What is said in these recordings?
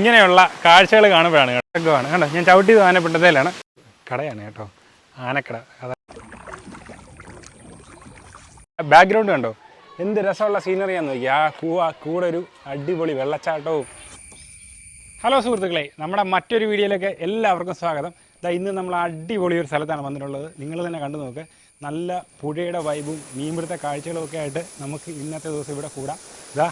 ഇങ്ങനെയുള്ള കാഴ്ചകൾ കാണുമ്പോഴാണ് കേട്ടോ. കണ്ടോ? ഞാൻ ചവിട്ടിയത് ആനപ്പിണ്ടതയിലാണ് കടയാണ് കേട്ടോ. ആനക്കട. ബാക്ക്ഗ്രൗണ്ട് കണ്ടോ? എന്ത് രസമുള്ള സീനറിയാന്ന് നോക്കി ആ കൂ ആ കൂടെ ഒരു അടിപൊളി വെള്ളച്ചാട്ടവും. ഹലോ സുഹൃത്തുക്കളെ. നമ്മുടെ മറ്റൊരു വീഡിയോയിലേക്ക് എല്ലാവർക്കും സ്വാഗതം. ഇതാ ഇന്ന് നമ്മൾ അടിപൊളി ഒരു സ്ഥലത്താണ് വന്നിട്ടുള്ളത്. നിങ്ങൾ തന്നെ കണ്ടു നോക്ക്. നല്ല പുഴയുടെ വൈബും മീൻപിടുത്ത കാഴ്ചകളും ഒക്കെ ആയിട്ട് നമുക്ക് ഇന്നത്തെ ദിവസം ഇവിടെ കൂടാം. ഇതാ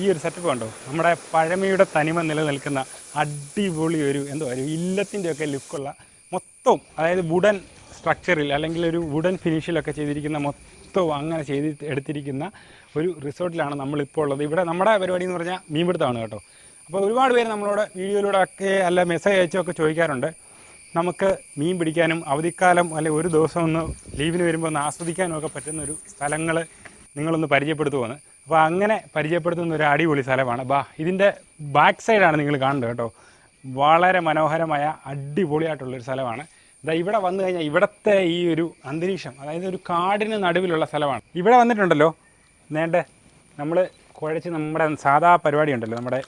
ഈ ഒരു സെറ്റപ്പ് കണ്ടോ? നമ്മുടെ പഴമയുടെ തനിമ നിലനിൽക്കുന്ന അടിപൊളി ഒരു എന്തോ ഒരു ഇല്ലത്തിന്റെ ഒക്കെ ലുക്കുള്ള മൊത്തവും അതായത് വുഡൻ സ്ട്രക്ചറിൽ അല്ലെങ്കിൽ ഒരു വുഡൻ ഫിനിഷിലൊക്കെ ചെയ്തിരിക്കുന്ന മൊത്തവും അങ്ങനെ ചെയ്ത് എടുത്തിരിക്കുന്ന ഒരു റിസോർട്ടിലാണ് നമ്മളിപ്പോൾ ഉള്ളത്. ഇവിടെ നമ്മുടെ പരിപാടി എന്ന് പറഞ്ഞാൽ മീൻപിടുത്തമാണ് കേട്ടോ. അപ്പോൾ ഒരുപാട് പേര് നമ്മളോട് വീഡിയോയിലൂടെ ഒക്കെ അല്ല മെസ്സേജ് അയച്ചൊക്കെ ചോദിക്കാറുണ്ട്. നമുക്ക് മീൻ പിടിക്കാനും അവധിക്കാലം അല്ലെങ്കിൽ ഒരു ദിവസം ഒന്ന് ലീവിന് വരുമ്പോൾ ഒന്ന് ആസ്വദിക്കാനും ഒക്കെ പറ്റുന്ന ഒരു സ്ഥലങ്ങൾ നിങ്ങളൊന്ന് പരിചയപ്പെടുത്തുമെന്ന് അപ്പോൾ അങ്ങനെ പരിചയപ്പെടുത്തുന്ന ഒരു അടിപൊളി സ്ഥലമാണ്. ബാ ഇതിന്റെ ബാക്ക് സൈഡാണ് നിങ്ങൾ കാണുന്നത് കേട്ടോ. വളരെ മനോഹരമായ അടിപൊളിയായിട്ടുള്ളൊരു സ്ഥലമാണ്. ഇതാ ഇവിടെ വന്നു കഴിഞ്ഞാൽ ഇവിടുത്തെ ഈ ഒരു അന്തരീക്ഷം അതായത് ഒരു കാടിന് നടുവിലുള്ള സ്ഥലമാണ്. ഇവിടെ വന്നിട്ടുണ്ടല്ലോ നേണ്ട നമ്മൾ കുഴച്ച് നമ്മുടെ സാധാ പരിപാടി ഉണ്ടല്ലോ നമ്മുടെ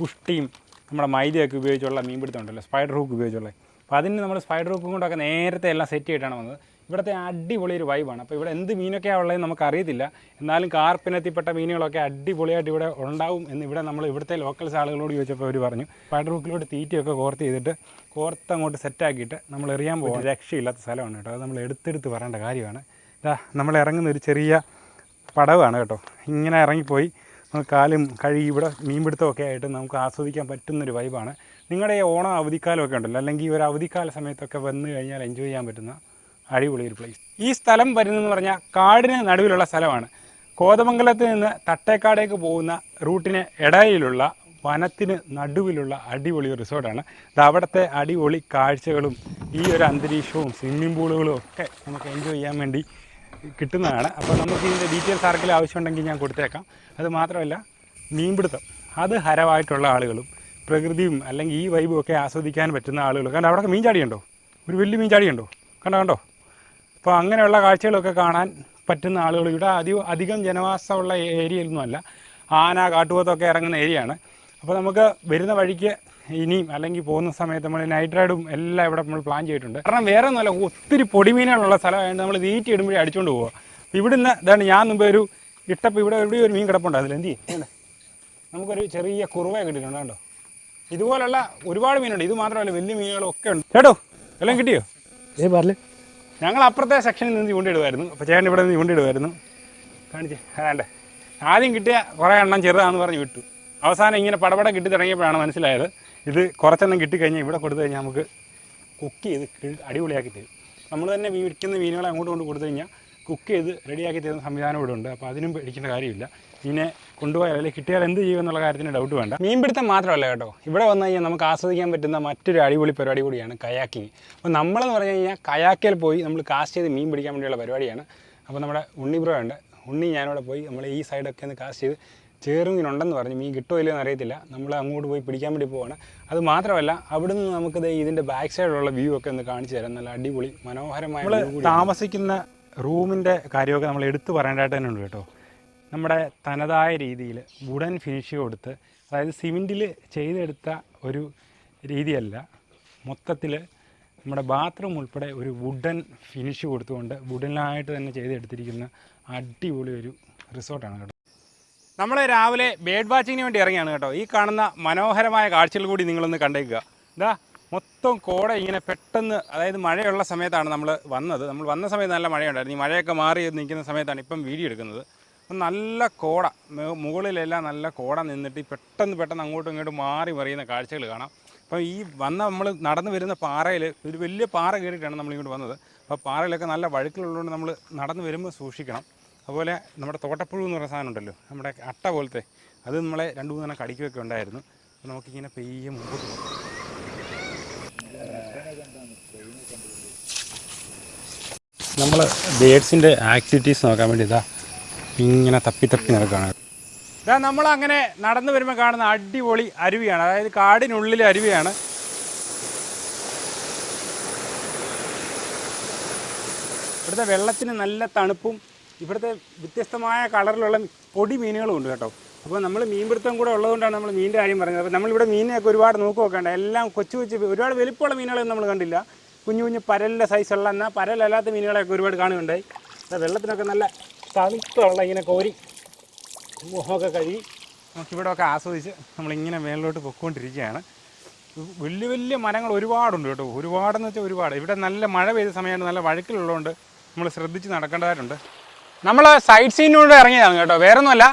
പുഷ്ടിയും നമ്മുടെ മൈദയൊക്കെ ഉപയോഗിച്ചുള്ള മീൻപിടുത്തം ഉണ്ടല്ലോ സ്പൈഡർ ഹൂക്ക് ഉപയോഗിച്ചുള്ള. അപ്പോൾ അതിന് നമ്മൾ സ്പൈഡർ ഹൂക്കും കൊണ്ടൊക്കെ നേരത്തെ എല്ലാം സെറ്റ് ചെയ്തിട്ടാണ് വന്നത്. ഇവിടുത്തെ അടിപൊളി ഒരു വൈബാണ് അപ്പോൾ ഇവിടെ എന്ത് മീനൊക്കെയാണ് ഉള്ളതെന്ന് നമുക്ക് അറിയത്തില്ല എന്നാലും കാർപ്പിനെത്തിപ്പെട്ട മീനുകളൊക്കെ അടിപൊളിയായിട്ട് ഇവിടെ ഉണ്ടാവും എന്ന് ഇവിടെ നമ്മൾ ഇവിടുത്തെ ലോക്കൽസ് ആളുകളോട് ചോദിച്ചപ്പോൾ അവർ പറഞ്ഞു. സ്പൈഡർ ഹൂക്കിലോട്ട് തീറ്റയൊക്കെ കോർത്ത് ചെയ്തിട്ട് കോർത്ത് അങ്ങോട്ട് സെറ്റാക്കിയിട്ട് നമ്മൾ എറിയാൻ പോകും രക്ഷയില്ലാത്ത സ്ഥലമാണ് കേട്ടോ. അത് നമ്മൾ എടുത്തെടുത്ത് പറയേണ്ട കാര്യമാണ്. ഇതാ നമ്മൾ ഇറങ്ങുന്ന ഒരു ചെറിയ പടവാണ് കേട്ടോ. ഇങ്ങനെ ഇറങ്ങിപ്പോയി. നമുക്ക് കാലും കഴുകി ഇവിടെ മീൻപിടുത്തമൊക്കെ ആയിട്ട് നമുക്ക് ആസ്വദിക്കാൻ പറ്റുന്നൊരു വൈബാണ് നിങ്ങളുടെ ഈ ഓണം അവധിക്കാലമൊക്കെ ഉണ്ടല്ലോ. അല്ലെങ്കിൽ ഒരു അവധിക്കാല സമയത്തൊക്കെ വന്നു കഴിഞ്ഞാൽ എൻജോയ് ചെയ്യാൻ പറ്റുന്ന അടിപൊളി ഒരു പ്ലേസ് ഈ സ്ഥലം വരുന്നതെന്ന് പറഞ്ഞാൽ കാടിന് നടുവിലുള്ള സ്ഥലമാണ്. കോതമംഗലത്ത് നിന്ന് തട്ടേക്കാടേക്ക് പോകുന്ന റൂട്ടിന് ഇടയിലുള്ള വനത്തിന് നടുവിലുള്ള അടിപൊളി റിസോർട്ടാണ് ഇത് അവിടുത്തെ അടിപൊളി കാഴ്ചകളും ഈ ഒരു അന്തരീക്ഷവും സ്വിമ്മിംഗ് പൂളുകളും ഒക്കെ നമുക്ക് എൻജോയ് ചെയ്യാൻ വേണ്ടി കിട്ടുന്നതാണ്. അപ്പോൾ നമുക്ക് ഇതിന്റെ ഡീറ്റെയിൽസ് ആർക്കെങ്കിലും ആവശ്യമുണ്ടെങ്കിൽ ഞാൻ കൊടുത്തേക്കാം. അത് മാത്രമല്ല മീൻപിടുത്തം. അത് ഹരമായിട്ടുള്ള ആളുകളും പ്രകൃതിയും അല്ലെങ്കിൽ ഈ വൈബും ഒക്കെ ആസ്വദിക്കാൻ പറ്റുന്ന ആളുകൾ കാരണം അവിടെ മീൻ ചാടിയുണ്ടോ ഒരു വലിയ മീൻ ചാടിയുണ്ടോ കണ്ടോ കണ്ടോ? അപ്പോൾ അങ്ങനെയുള്ള കാഴ്ചകളൊക്കെ കാണാൻ പറ്റുന്ന ആളുകൾ ഇവിടെ അധികം അധികം ജനവാസമുള്ള ഏരിയയിലൊന്നുമല്ല. ആന കാട്ടുപോത്തൊക്കെ ഇറങ്ങുന്ന ഏരിയയാണ്. അപ്പോൾ നമുക്ക് വരുന്ന വഴിക്ക് ഇനിയും അല്ലെങ്കിൽ പോകുന്ന സമയത്ത് നമ്മൾ നൈറ്റ് റൈഡും എല്ലാം ഇവിടെ നമ്മൾ പ്ലാൻ ചെയ്തിട്ടുണ്ട്. കാരണം വേറെ ഒന്നുമല്ല ഒത്തിരി പൊടിമീനുകളുള്ള സ്ഥലമായതുകൊണ്ട് നമ്മൾ തീറ്റി ഇടുമ്പോഴേ അടിച്ചുകൊണ്ട് പോവുക. ഇവിടുന്ന് ഇതാണ് ഞാൻ മുമ്പ് ഒരു ഇട്ടപ്പോൾ ഇവിടെ എവിടെയും ഒരു മീൻ കിടപ്പുണ്ട് അതിലെന്തി നമുക്കൊരു ചെറിയ കുറുവ കിട്ടിയിട്ടുണ്ട് കേട്ടോ ഇതുപോലുള്ള ഒരുപാട് മീനുണ്ട്. ഇത് മാത്രമല്ല വലിയ മീനുകളൊക്കെ ഉണ്ട്. കേട്ടോ എല്ലാം കിട്ടിയോ? ഏ പറഞ്ഞേ. ഞങ്ങൾ അപ്പുറത്തെ സെക്ഷനിൽ നിന്ന് ചൂണ്ടിടുമായിരുന്നു അപ്പോൾ ചേട്ടൻ ഇവിടെ നിന്ന് ചൂണ്ടിടുമായിരുന്നു കാണിച്ച് അതാണ്ട് ആദ്യം കിട്ടിയ കുറേ എണ്ണം ചെറുതാണെന്ന് പറഞ്ഞ് വിട്ടു. അവസാനം ഇങ്ങനെ പടപട കിട്ടി തുടങ്ങിയപ്പോഴാണ് മനസ്സിലായത്. ഇത് കുറച്ചെണ്ണം കിട്ടിക്കഴിഞ്ഞാൽ ഇവിടെ കൊടുത്തു കഴിഞ്ഞാൽ നമുക്ക് കുക്ക് ചെയ്ത് അടിപൊളിയാക്കി തരും. നമ്മൾ തന്നെ വിൽക്കുന്ന മീനുകളെ അങ്ങോട്ട് കൊണ്ട് കൊടുത്തു കഴിഞ്ഞാൽ കുക്ക് ചെയ്ത് റെഡിയാക്കി തരുന്ന സംവിധാനം ഇവിടെ ഉണ്ട്. അപ്പോൾ അതിനും പേടിക്കേണ്ട കാര്യമില്ല. മീനെ കൊണ്ടുപോയാൽ അല്ലെങ്കിൽ കിട്ടിയാൽ എന്ത് ചെയ്യുമെന്നുള്ള കാര്യത്തിന് ഡൗട്ട് വേണ്ട. മീൻപിടുത്തം മാത്രമല്ല കേട്ടോ. ഇവിടെ വന്നു കഴിഞ്ഞാൽ നമുക്ക് ആസ്വദിക്കാൻ പറ്റുന്ന മറ്റൊരു അടിപൊളി പരിപാടി കൂടിയാണ് കയാക്കിങ്. അപ്പോൾ നമ്മളെന്ന് പറഞ്ഞു കഴിഞ്ഞാൽ കയാക്കിൽ പോയി നമ്മൾ കാസ്റ്റ് ചെയ്ത് മീൻ പിടിക്കാൻ വേണ്ടിയുള്ള പരിപാടിയാണ്. അപ്പോൾ നമ്മുടെ ഉണ്ണി ബ്രോ ഉണ്ട്. ഉണ്ണി ഞാനിവിടെ പോയി നമ്മൾ ഈ സൈഡൊക്കെ ഒന്ന് കാസ്റ്റ് ചെയ്ത് ചേറുമീനുണ്ടെന്ന് പറഞ്ഞു. മീൻ കിട്ടോ ഇല്ലയോ എന്ന് അറിയത്തില്ല. നമ്മൾ അങ്ങോട്ട് പോയി പിടിക്കാൻ വേണ്ടി പോവാണ്. അത് മാത്രമല്ല അവിടെ നിന്ന് നമുക്ക് ദേ ഇതിന്റെ ബാക്ക് സൈഡിലുള്ള വ്യൂ ഒക്കെ ഒന്ന് കാണിച്ചു തരാം. നല്ല അടിപൊളി മനോഹരമായ നമ്മൾ താമസിക്കുന്ന റൂമിന്റെ കാര്യമൊക്കെ നമ്മൾ എടുത്തു പറയേണ്ടതായിട്ട് തന്നെ ഉണ്ട് കേട്ടോ. നമ്മുടെ തനതായ രീതിയിൽ വുഡൻ ഫിനിഷ് കൊടുത്ത് അതായത് സിമെന്റിൽ ചെയ്തെടുത്ത ഒരു രീതിയല്ല. മൊത്തത്തിൽ നമ്മുടെ ബാത്റൂം ഉൾപ്പെടെ ഒരു വുഡൻ ഫിനിഷ് കൊടുത്തുകൊണ്ട് വുഡനായിട്ട് തന്നെ ചെയ്തെടുത്തിരിക്കുന്ന അടിപൊളി ഒരു റിസോർട്ടാണ് കേട്ടോ. നമ്മൾ രാവിലെ ബേഡ് വാച്ചിങ്ങിന് വേണ്ടി ഇറങ്ങിയാണ് കേട്ടോ. ഈ കാണുന്ന മനോഹരമായ കാഴ്ചകൾ കൂടി നിങ്ങളൊന്ന് കണ്ടേക്കുക. ഇതാ മൊത്തം കോട ഇങ്ങനെ പെട്ടെന്ന് അതായത് മഴയുള്ള സമയത്താണ് നമ്മൾ വന്നത്. നമ്മൾ വന്ന സമയത്ത് നല്ല മഴയുണ്ടായിരുന്നു. ഈ മഴയൊക്കെ മാറി നിൽക്കുന്ന സമയത്താണ് ഇപ്പം വീഡിയോ എടുക്കുന്നത്. നല്ല കോട. മുകളിലെല്ലാം നല്ല കോട നിന്നിട്ട് പെട്ടെന്ന് പെട്ടെന്ന് അങ്ങോട്ടും ഇങ്ങോട്ടും മാറി മറിയുന്ന കാഴ്ചകൾ കാണാം. അപ്പോൾ ഈ വന്ന നമ്മൾ നടന്നു വരുന്ന പാറയിൽ ഒരു വലിയ പാറ കയറിയിട്ടാണ് നമ്മൾ ഇങ്ങോട്ട് വന്നത്. അപ്പോൾ പാറയിലൊക്കെ നല്ല വഴുക്കലുള്ളതുകൊണ്ട് നമ്മൾ നടന്നു വരുമ്പോൾ സൂക്ഷിക്കണം. അതുപോലെ നമ്മുടെ തോട്ടപ്പുഴു എന്ന് പറയുന്ന സാധനം ഉണ്ടല്ലോ നമ്മുടെ അട്ട പോലത്തെ അത് നമ്മളെ രണ്ട് മൂന്നെണ്ണം കടിക്കുകയൊക്കെ ഉണ്ടായിരുന്നു. അപ്പോൾ നമുക്കിങ്ങനെ പെയ്യെ മുമ്പോട്ട് പോകാം. നമ്മൾ ബേഡ്സിന്റെ ആക്ടിവിറ്റീസ് നോക്കാൻ വേണ്ടി ഇതാ ഇങ്ങനെ തപ്പി തപ്പി നടക്കുകയാണ് ഇതാ നമ്മൾ അങ്ങനെ നടന്നു വരുമ്പോൾ കാണുന്ന അടിപൊളി അരുവിയാണ്. അതായത് കാടിനുള്ളിലെ അരുവിയാണ്. ഇവിടുത്തെ വെള്ളത്തിന് നല്ല തണുപ്പും ഇവിടുത്തെ വ്യത്യസ്തമായ കളറിലുള്ള പൊടി മീനുകളും ഉണ്ട് കേട്ടോ. അപ്പോൾ നമ്മൾ മീൻപിടുത്തം കൂടെ ഉള്ളതുകൊണ്ടാണ് നമ്മൾ മീനിന്റെ കാര്യം പറഞ്ഞത് അപ്പോൾ നമ്മളിവിടെ മീനിനെയൊക്കെ ഒരുപാട് നോക്കുകയൊക്കെ എല്ലാം കൊച്ചു കൊച്ചു ഒരുപാട് വലിപ്പമുള്ള മീനുകളൊന്നും നമ്മൾ കണ്ടില്ല. കുഞ്ഞു കുഞ്ഞു പരലിന്റെ സൈസുള്ള എന്നാൽ പരലല്ലാത്ത മീനുകളെയൊക്കെ ഒരുപാട് കാണുന്നുണ്ടായി. വെള്ളത്തിനൊക്കെ നല്ല തണുത്തുള്ള ഇങ്ങനെ കോരി മുഖമൊക്കെ കഴുകി നമുക്കിവിടെ ഒക്കെ ആസ്വദിച്ച് നമ്മളിങ്ങനെ മേളിലോട്ട് പൊക്കോണ്ടിരിക്കുകയാണ് വലിയ വലിയ മരങ്ങൾ ഒരുപാടുണ്ട് കേട്ടോ. ഒരുപാടെന്ന് വെച്ചാൽ ഒരുപാട്. ഇവിടെ നല്ല മഴ പെയ്ത സമയമാണ് നല്ല വഴുക്കിലുള്ളതുകൊണ്ട് നമ്മൾ ശ്രദ്ധിച്ച് നടക്കേണ്ടതായിട്ടുണ്ട്. നമ്മൾ സൈഡ് സീനിലൂടെ ഇറങ്ങിയതാണ് കേട്ടോ. വേറൊന്നുമല്ല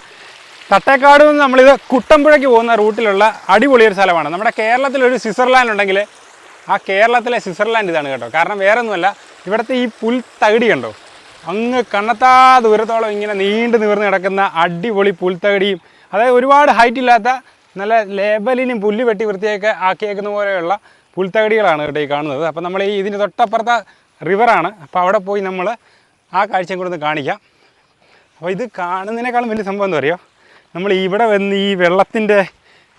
തട്ടേക്കാട് നിന്ന് നമ്മളിത് കുട്ടമ്പുഴയ്ക്ക് പോകുന്ന റൂട്ടിലുള്ള അടിപൊളിയൊരു സ്ഥലമാണ്. നമ്മുടെ കേരളത്തിലൊരു സ്വിറ്റ്സർലാൻഡ് ഉണ്ടെങ്കിൽ ആ കേരളത്തിലെ സ്വിറ്റ്സർലാൻഡ് ഇതാണ് കേട്ടോ. കാരണം വേറൊന്നുമല്ല ഇവിടുത്തെ ഈ പുൽ തകിടി കണ്ടോ? അങ്ങ് കണ്ണത്താ ദൂരത്തോളം ഇങ്ങനെ നീണ്ടു നിവർന്ന് കിടക്കുന്ന അടിപൊളി പുൽത്തകടിയും അതായത് ഒരുപാട് ഹൈറ്റ് ഇല്ലാത്ത നല്ല ലേബലിനും പുല്ല് വെട്ടി വൃത്തിയൊക്കെ ആക്കിയേക്കുന്ന പോലെയുള്ള പുൽത്തകടികളാണ് കേട്ടോ ഈ കാണുന്നത്. അപ്പോൾ നമ്മൾ ഈ ഇതിന് തൊട്ടപ്പുറത്തെ റിവറാണ് അപ്പോൾ അവിടെ പോയി നമ്മൾ ആ കാഴ്ചയും കൂടെ ഒന്ന് കാണിക്കാം. അപ്പോൾ ഇത് കാണുന്നതിനേക്കാളും വലിയ സംഭവം എന്താ പറയുക നമ്മൾ ഇവിടെ വന്ന് ഈ വെള്ളത്തിന്റെ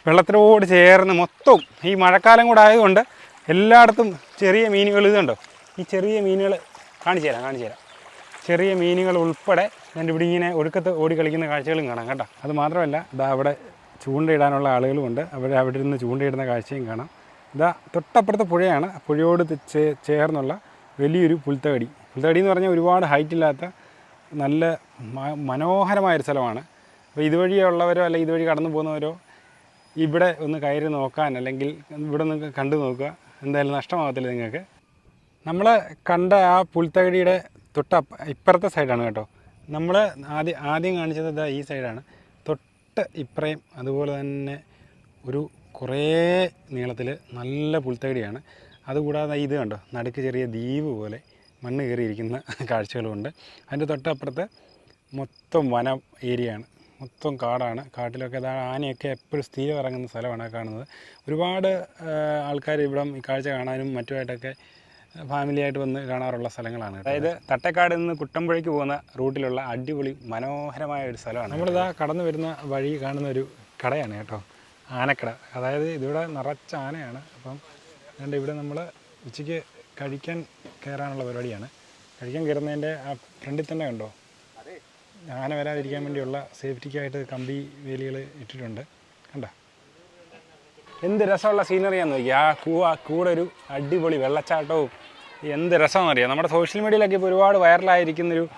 വെള്ളത്തിനോട് ചേർന്ന് മൊത്തവും ഈ മഴക്കാലം കൂടെ ആയതുകൊണ്ട് എല്ലായിടത്തും ചെറിയ മീനുകൾ ഇതുണ്ടോ? ഈ ചെറിയ മീനുകൾ കാണിച്ചു തരാം കാണിച്ചു തരാം. ചെറിയ മീനുകൾ ഉൾപ്പെടെ എന്റെ ഇവിടെ ഇങ്ങനെ ഒഴുക്കത്ത് ഓടി കളിക്കുന്ന കാഴ്ചകളും കാണാം കേട്ടോ. അത് മാത്രമല്ല ഇതാ അവിടെ ചൂണ്ടയിടാനുള്ള ആളുകളുമുണ്ട് അവർ അവിടെ ഇരുന്ന് ചൂണ്ടയിടുന്ന കാഴ്ചയും കാണാം. ഇതാ തൊട്ടപ്പുറത്തെ പുഴയാണ്. പുഴയോട് ചേ- ചേർന്നുള്ള വലിയൊരു പുൽത്തകടി പുൽത്തകടി എന്ന് പറഞ്ഞാൽ ഒരുപാട് ഹൈറ്റില്ലാത്ത നല്ല മനോഹരമായൊരു സ്ഥലമാണ്. അപ്പോൾ ഇതുവഴിയുള്ളവരോ അല്ലെങ്കിൽ ഇതുവഴി കടന്നു പോകുന്നവരോ ഇവിടെ ഒന്ന് കയറി നോക്കാൻ അല്ലെങ്കിൽ ഇവിടെ ഒന്ന് കണ്ടു നോക്കുക. എന്തായാലും നഷ്ടമാകത്തില്ല നിങ്ങൾക്ക്. നമ്മൾ കണ്ട ആ പുൽത്തകടിയുടെ തൊട്ട് ഇപ്പുറത്തെ സൈഡാണ് കേട്ടോ. നമ്മൾ ആദ്യം ആദ്യം കാണിച്ചത് ഇതാ ഈ സൈഡാണ് തൊട്ട് ഇപ്പറയും അതുപോലെ തന്നെ ഒരു കുറേ നീളത്തിൽ നല്ല പുൽത്തകടിയാണ്. അതുകൂടാതെ ഇത് കണ്ടോ നടുക്ക് ചെറിയ ദ്വീപ് പോലെ മണ്ണ് കയറിയിരിക്കുന്ന കാഴ്ചകളുമുണ്ട് അതിന്റെ തൊട്ടപ്പുറത്ത് മൊത്തം വന ഏരിയയാണ്. മൊത്തം കാടാണ്. കാട്ടിലൊക്കെ ആനയൊക്കെ എപ്പോഴും സ്ഥിരം ഇറങ്ങുന്ന സ്ഥലമാണ് കാണുന്നത്. ഒരുപാട് ആൾക്കാർ ഇവിടം ഈ കാഴ്ച കാണാനും മറ്റുമായിട്ടൊക്കെ ഫാമിലിയായിട്ട് വന്ന് കാണാറുള്ള സ്ഥലങ്ങളാണ് അതായത് തട്ടേക്കാട് നിന്ന് കുട്ടമ്പുഴയ്ക്ക് പോകുന്ന റൂട്ടിലുള്ള അടിപൊളി മനോഹരമായ ഒരു സ്ഥലമാണ് നമ്മളിതാ കടന്നു വരുന്ന വഴി കാണുന്ന ഒരു കടയാണ് കേട്ടോ. ആനക്കട. അതായത് ഇതിവിടെ നിറച്ച ആനയാണ്. അപ്പം അതുകൊണ്ട് ഇവിടെ നമ്മൾ ഉച്ചയ്ക്ക് കഴിക്കാൻ കയറാനുള്ള പരിപാടിയാണ്. കഴിക്കാൻ കയറുന്നതിന്റെ ആ ഫ്രണ്ടിൽ തന്നെ കണ്ടോ? ആന വരാതിരിക്കാൻ വേണ്ടിയുള്ള സേഫ്റ്റിക്കായിട്ട് കമ്പി വേലികൾ ഇട്ടിട്ടുണ്ട്. കണ്ടോ? എന്ത് രസമുള്ള സീനറിയാന്ന് നോക്കി ആ കൂവ കൂടെ ഒരു അടിപൊളി വെള്ളച്ചാട്ടവും എന്ത് രസമാണെന്ന് അറിയാം നമ്മുടെ സോഷ്യൽ മീഡിയയിലൊക്കെ ഇപ്പോൾ ഒരുപാട് വൈറലായിരിക്കുന്നൊരു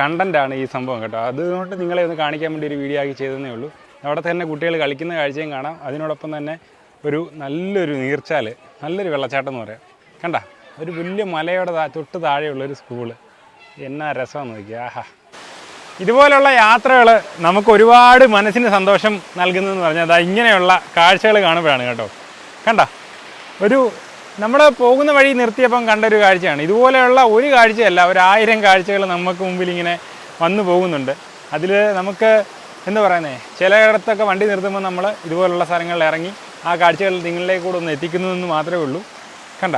കണ്ടന്റാണ് ഈ സംഭവം കേട്ടോ. അതുകൊണ്ട് നിങ്ങളെ ഒന്ന് കാണിക്കാൻ വേണ്ടി ഒരു വീഡിയോ ആക്കി ചെയ്തതേ ഉള്ളൂ. അവിടെ തന്നെ കുട്ടികൾ കളിക്കുന്ന കാഴ്ചയും കാണാം. അതിനോടൊപ്പം തന്നെ ഒരു നല്ലൊരു നീർച്ചാൽ നല്ലൊരു വെള്ളച്ചാട്ടം എന്ന് പറയാം. കണ്ട? ഒരു വലിയ മലയുടെ തൊട്ട് താഴെയുള്ള ഒരു സ്കൂൾ എന്നാ രസമെന്ന് നോക്കി ആഹാ. ഇതുപോലുള്ള യാത്രകൾ നമുക്ക് ഒരുപാട് മനസ്സിന് സന്തോഷം നൽകുന്നതെന്ന് പറഞ്ഞാൽ അതാ ഇങ്ങനെയുള്ള കാഴ്ചകൾ കാണുമ്പോഴാണ് കേട്ടോ. കണ്ട? ഒരു നമ്മൾ പോകുന്ന വഴി നിർത്തിയപ്പം കണ്ടൊരു കാഴ്ചയാണ്. ഇതുപോലെയുള്ള ഒരു കാഴ്ചയല്ല ആയിരം കാഴ്ചകൾ നമുക്ക് മുമ്പിൽ ഇങ്ങനെ വന്നു പോകുന്നുണ്ട്. അതിൽ നമുക്ക് എന്താ പറയുന്നത് ചിലയിടത്തൊക്കെ വണ്ടി നിർത്തുമ്പോൾ നമ്മൾ ഇതുപോലുള്ള സ്ഥലങ്ങളിൽ ഇറങ്ങി ആ കാഴ്ചകൾ നിങ്ങളിലേക്ക് കൂടെ ഒന്ന് എത്തിക്കുന്നതെന്ന് മാത്രമേ ഉള്ളൂ. കണ്ട?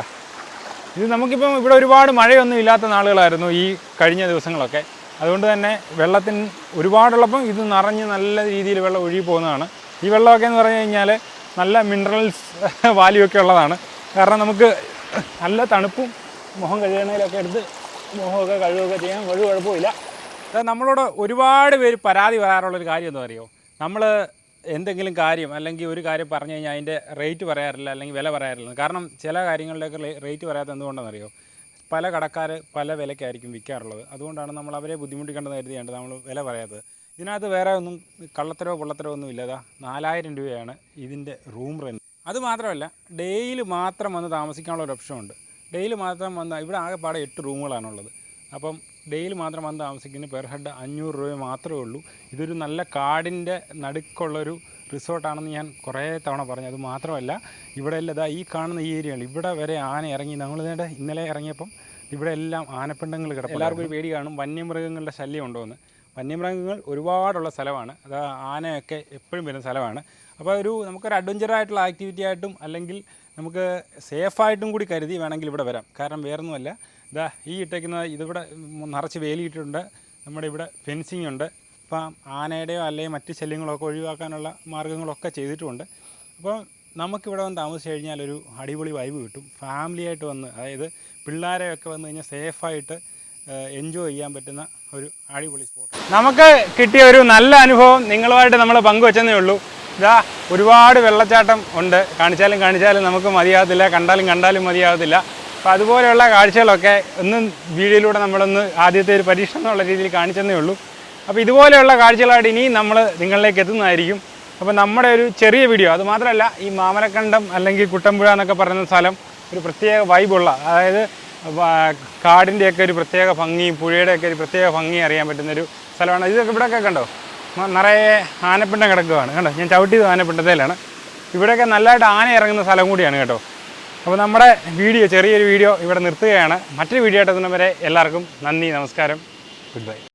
ഇത് നമുക്കിപ്പം ഇവിടെ ഒരുപാട് മഴയൊന്നും ഇല്ലാത്ത നാളുകളായിരുന്നു ഈ കഴിഞ്ഞ ദിവസങ്ങളൊക്കെ. അതുകൊണ്ട് തന്നെ വെള്ളത്തിന് ഒരുപാടുള്ളപ്പം ഇത് നിറഞ്ഞ് നല്ല രീതിയിൽ വെള്ളം ഒഴുകി പോകുന്നതാണ്. ഈ വെള്ളമൊക്കെ എന്ന് പറഞ്ഞു കഴിഞ്ഞാൽ നല്ല മിനറൽസ് വാല്യൂ ഒക്കെ ഉള്ളതാണ്. കാരണം നമുക്ക് നല്ല തണുപ്പും മുഖം കഴുകണേലൊക്കെ എടുത്ത് മുഖമൊക്കെ കഴുകുകയൊക്കെ ചെയ്യാൻ ഒരു കുഴപ്പമില്ല നമ്മളോട് ഒരുപാട് പേര് പരാതി പറയാറുള്ളൊരു കാര്യം എന്താ പറയുമോ നമ്മൾ എന്തെങ്കിലും കാര്യം അല്ലെങ്കിൽ ഒരു കാര്യം പറഞ്ഞു കഴിഞ്ഞാൽ അതിന്റെ റേറ്റ് പറയാറില്ല അല്ലെങ്കിൽ വില പറയാറില്ല. കാരണം ചില കാര്യങ്ങളിലൊക്കെ റേറ്റ് പറയാത്ത എന്തുകൊണ്ടാണെന്നറിയോ പല കടക്കാർ പല വിലയ്ക്കായിരിക്കും വിൽക്കാറുള്ളത്. അതുകൊണ്ടാണ് നമ്മൾ അവരെ ബുദ്ധിമുട്ടിക്കേണ്ടത് കരുതിയാണ് നമ്മൾ വില പറയാത്തത്. ഇതിനകത്ത് വേറെ ഒന്നും കള്ളത്തരോ പൊള്ളത്തരോ ഒന്നും ഇല്ലതാ നാലായിരം രൂപയാണ് ഇതിന്റെ റൂം റെന്റ് അത് മാത്രമല്ല ഡെയിലി മാത്രം വന്ന് താമസിക്കാനുള്ള ഒരു ഓപ്ഷൻ ഉണ്ട് ഡെയിലി മാത്രം വന്ന് ഇവിടെ ആകെപ്പാടെ എട്ട് റൂമുകളാണുള്ളത്. അപ്പം ഡെയിലി മാത്രം വന്ന് താമസിക്കുന്ന പെർ ഹെഡ് അഞ്ഞൂറ് രൂപ മാത്രമേ ഉള്ളൂ. ഇതൊരു നല്ല കാടിന്റെ നടുക്കുള്ളൊരു റിസോർട്ടാണെന്ന് ഞാൻ കുറേ തവണ പറഞ്ഞു. അത് മാത്രമല്ല ഇവിടെ ഇതാ ഈ കാണുന്ന ഈ ഏരിയയാണ്. ഇവിടെ വരെ ആന ഇറങ്ങി നമ്മൾ നേടെ ഇന്നലെ ഇറങ്ങിയപ്പം ഇവിടെ എല്ലാം ആനപ്പിണ്ടങ്ങൾ കിടക്കും എല്ലാവർക്കും ഒരു പേടി കാണും വന്യമൃഗങ്ങളുടെ ശല്യം ഉണ്ടോ എന്ന് വന്യമൃഗങ്ങൾ ഒരുപാടുള്ള സ്ഥലമാണ്. അത് ആനയൊക്കെ എപ്പോഴും വരുന്ന സ്ഥലമാണ്. അപ്പോൾ ഒരു നമുക്കൊരു അഡ്വഞ്ചറായിട്ടുള്ള ആക്ടിവിറ്റി ആയിട്ടും അല്ലെങ്കിൽ നമുക്ക് സേഫായിട്ടും കൂടി കരുതി വേണമെങ്കിൽ ഇവിടെ വരാം. കാരണം വേറൊന്നുമല്ല. ഇതാ ഈ ഇട്ടേക്കുന്ന ഇതിവിടെ നിറച്ച് വേലിയിട്ടുണ്ട് നമ്മുടെ ഇവിടെ ഫെൻസിങ് ഉണ്ട്. ഇപ്പം ആനയുടെയോ അല്ലെങ്കിൽ മറ്റ് ശല്യങ്ങളൊക്കെ ഒഴിവാക്കാനുള്ള മാർഗങ്ങളൊക്കെ ചെയ്തിട്ടുമുണ്ട് അപ്പോൾ നമുക്കിവിടെ വന്ന് താമസിച്ച് കഴിഞ്ഞാൽ ഒരു അടിപൊളി വൈബ് കിട്ടും. ഫാമിലിയായിട്ട് വന്ന് അതായത് പിള്ളേരെയൊക്കെ വന്ന് കഴിഞ്ഞാൽ സേഫായിട്ട് എൻജോയ് ചെയ്യാൻ പറ്റുന്ന ഒരു അടിപൊളി സ്പോട്ട് നമുക്ക് കിട്ടിയ ഒരു നല്ല അനുഭവം നിങ്ങളുമായിട്ട് നമ്മൾ പങ്കുവച്ചതേ ഉള്ളൂ. ഇതാ ഒരുപാട് വെള്ളച്ചാട്ടം ഉണ്ട്. കാണിച്ചാലും കാണിച്ചാലും നമുക്ക് മതിയാകത്തില്ല. കണ്ടാലും കണ്ടാലും മതിയാകത്തില്ല. അപ്പോൾ അതുപോലെയുള്ള കാഴ്ചകളൊക്കെ ഒന്ന് വീഡിയോയിലൂടെ നമ്മളൊന്ന് ആദ്യത്തെ ഒരു പരീക്ഷണം എന്നുള്ള രീതിയിൽ കാണിച്ചെന്നേ ഉള്ളൂ. അപ്പോൾ ഇതുപോലെയുള്ള കാഴ്ചകളായിട്ട് ഇനിയും നമ്മൾ നിങ്ങളിലേക്ക് എത്തുന്നതായിരിക്കും. അപ്പോൾ നമ്മുടെ ഒരു ചെറിയ വീഡിയോ അത് മാത്രമല്ല ഈ മാമലക്കണ്ടം അല്ലെങ്കിൽ കുട്ടമ്പുഴ എന്നൊക്കെ പറയുന്ന സ്ഥലം ഒരു പ്രത്യേക വൈബുള്ള അതായത് കാടിന്റെയൊക്കെ ഒരു പ്രത്യേക ഭംഗിയും പുഴയുടെയൊക്കെ ഒരു പ്രത്യേക ഭംഗി അറിയാൻ പറ്റുന്നൊരു സ്ഥലമാണ്. ഇതൊക്കെ ഇവിടെയൊക്കെ കണ്ടോ? നിറയെ ആനപ്പിണ്ടം കിടക്കുകയാണ് കണ്ടോ? ഞാൻ ചവിട്ടിയത് ആനപ്പിണ്ടത്തേലാണ്. ഇവിടെയൊക്കെ നല്ലതായിട്ട് ആന ഇറങ്ങുന്ന സ്ഥലം കൂടിയാണ് കേട്ടോ. അപ്പോൾ നമ്മുടെ വീഡിയോ ചെറിയൊരു വീഡിയോ ഇവിടെ നിർത്തുകയാണ്. മറ്റൊരു വീഡിയോ ആയിട്ട് എത്തുന്നവരെ എല്ലാവർക്കും നന്ദി നമസ്കാരം. Good bye.